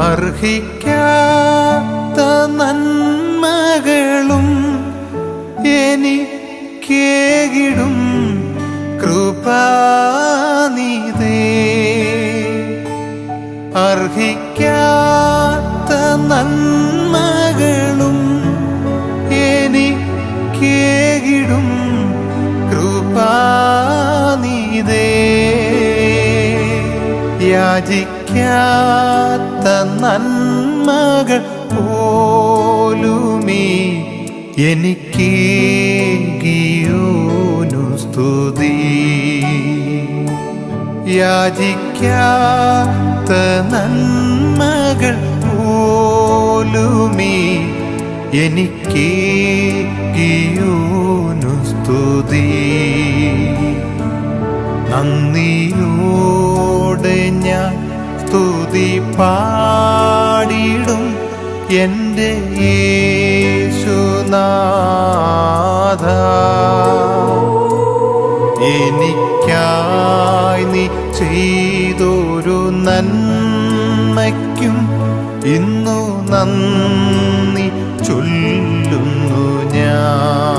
അർഹിക്കാത്ത നന്മകളും എനിക്കേകിടും. കൃപാനിതേ അർഹിക്കാത്ത നന്മകളും എനിക്കേകിടും. കൃപാനിതേ യാചിക്കാത്ത എനിക്ക് ഗിയോനു സ്തുതി. യാചിക്കാത്ത നന്മകൾ പോലുമീ എനിക്ക് ഗിയോനു സ്തുതി. നന്ദിയോടെ ഞാൻ സ്തുതി പാടിടും എന്റെ യേശുനാഥ എനിക്കായി നീ ചെയ്തൊരു നന്മയ്ക്കും ഇന്നു നന്ദി ചൊല്ലുന്നു ഞാൻ.